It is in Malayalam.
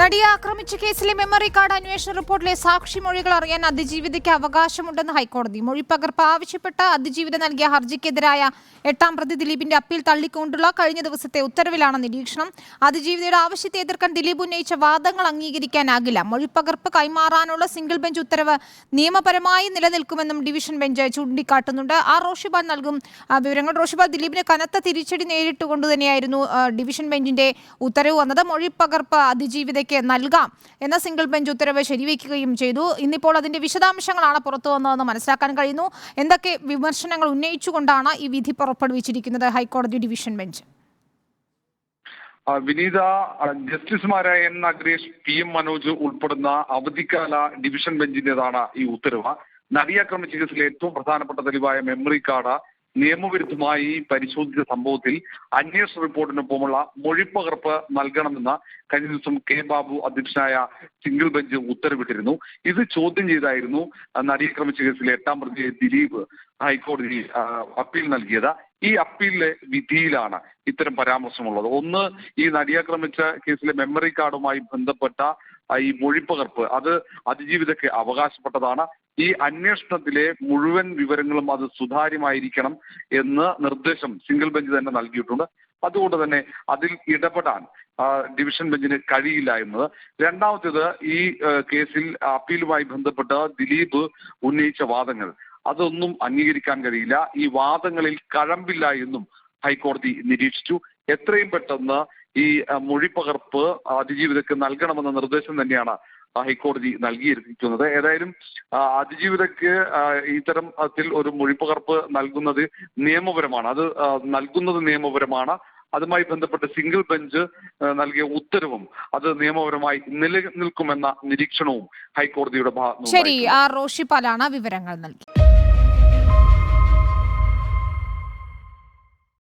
നടിയെ ആക്രമിച്ച കേസിലെ മെമ്മറി കാർഡ് അന്വേഷണ റിപ്പോർട്ടിലെ സാക്ഷിമൊഴികൾ അറിയാൻ അതിജീവിതയ്ക്ക് അവകാശമുണ്ടെന്ന് ഹൈക്കോടതി. മൊഴിപ്പകർപ്പ് ആവശ്യപ്പെട്ട അതിജീവിത നൽകിയ ഹർജിക്കെതിരായ എട്ടാം പ്രതി ദിലീപിന്റെ അപ്പീൽ തള്ളിക്കൊണ്ടുള്ള കഴിഞ്ഞ ദിവസത്തെ ഉത്തരവിലാണ് നിരീക്ഷണം. അതിജീവിതയുടെ ആവശ്യത്തെ എതിർക്കാൻ ദിലീപ് ഉന്നയിച്ച വാദങ്ങൾ അംഗീകരിക്കാനാകില്ല. മൊഴിപ്പകർപ്പ് കൈമാറാനുള്ള സിംഗിൾ ബെഞ്ച് ഉത്തരവ് നിയമപരമായി നിലനിൽക്കുമെന്നും ഡിവിഷൻ ബെഞ്ച് ചൂണ്ടിക്കാട്ടുന്നുണ്ട്. ആർ റോഷിബാൽ നൽകും വിവരങ്ങൾ. റോഷിബാൽ ദിലീപിന് കനത്ത തിരിച്ചടി നേരിട്ടുകൊണ്ട് തന്നെയായിരുന്നു ഡിവിഷൻ ബെഞ്ചിന്റെ ഉത്തരവ് വന്നത്. മൊഴിപ്പകർപ്പ് അതിജീവിതയ്ക്ക് നൽകാം എന്ന സിംഗിൾ ബെഞ്ച് ഉത്തരവ് ശരിവയ്ക്കുകയും ചെയ്തു. ഇന്നിപ്പോൾ അതിന്റെ വിശദാംശങ്ങളാണ് പുറത്തു വന്നതെന്ന് മനസ്സിലാക്കാൻ കഴിയുന്നു. എന്തൊക്കെ വിമർശനങ്ങൾ ഉന്നയിച്ചുകൊണ്ടാണ് ഈ വിധി പുറപ്പെടുവിച്ചിരിക്കുന്നത് ഹൈക്കോടതി ഡിവിഷൻ ബെഞ്ച്? വിനീത ജസ്റ്റിസുമാരായ N. Nagaresh P. M. Manoj ഉൾപ്പെടുന്ന അവധിക്കാല ഡിവിഷൻ ബെഞ്ചിന്റേതാണ് ഈ ഉത്തരവ്. നടിയാക്രമ ചികിത്സയിലെ ഏറ്റവും പ്രധാനപ്പെട്ട തെളിവായ മെമ്മറി കാർഡ് നിയമവിരുദ്ധമായി പരിശോധിച്ച സംഭവത്തിൽ അന്വേഷണ റിപ്പോർട്ടിനൊപ്പമുള്ള മൊഴിപ്പകർപ്പ് നൽകണമെന്ന് കഴിഞ്ഞ ദിവസം കെ ബാബു അധ്യക്ഷനായ സിംഗിൾ ബെഞ്ച് ഉത്തരവിട്ടിരുന്നു. ഇത് ചോദ്യം ചെയ്തായിരുന്നു നടിയക്രമ കേസിലെ എട്ടാം പ്രതി ദിലീപ് ഹൈക്കോടതി അപ്പീൽ നൽകിയത്. ഈ അപ്പീലിലെ വിധിയിലാണ് ഇത്തരം പരാമർശമുള്ളത്. ഒന്ന് ഈ നടിയാക്രമിച്ച കേസിലെ മെമ്മറി കാർഡുമായി ബന്ധപ്പെട്ട ഈ മൊഴിപ്പകർപ്പ് അത് അതിജീവിതയ്ക്ക് അവകാശപ്പെട്ടതാണ്. ഈ അന്വേഷണത്തിലെ മുഴുവൻ വിവരങ്ങളും അത് സുതാര്യമായിരിക്കണം എന്ന് നിർദ്ദേശം സിംഗിൾ ബെഞ്ച് തന്നെ നൽകിയിട്ടുണ്ട്. അതുകൊണ്ട് തന്നെ അതിൽ ഇടപെടാൻ ഡിവിഷൻ ബെഞ്ചിന് കഴിയില്ല എന്നത്. രണ്ടാമത്തേത് ഈ കേസിൽ അപ്പീലുമായി ബന്ധപ്പെട്ട് ദിലീപ് ഉന്നയിച്ച വാദങ്ങൾ. അതൊന്നും അംഗീകരിക്കാൻ കഴിയില്ല. ഈ വാദങ്ങളിൽ കഴമ്പില്ല എന്നും ഹൈക്കോടതി നിരീക്ഷിച്ചു. എത്രയും പെട്ടെന്ന് ഈ ആ, മൊഴിപ്പകർപ്പ് അതിജീവിതക്ക് നൽകണമെന്ന നിർദ്ദേശം തന്നെയാണ് ഹൈക്കോടതി നൽകിയിരിക്കുന്നത്. ഏതായാലും അതിജീവിതക്ക് ആ, ഇത്തരം അതിൽ ഒരു മൊഴിപ്പകർപ്പ് നൽകുന്നത് നിയമപരമാണ്. അത് ആ, നൽകുന്നത് നിയമപരമാണ്. അതുമായി ബന്ധപ്പെട്ട് സിംഗിൾ ബെഞ്ച് നൽകിയ ഉത്തരവും അത് നിയമപരമായി നിലനിൽക്കുമെന്ന നിരീക്ഷണവും ഹൈക്കോടതിയുടെ ഭാഗം ശരി ആർ റോഷിപ്പാലാണ് വിവരങ്ങൾ നൽകി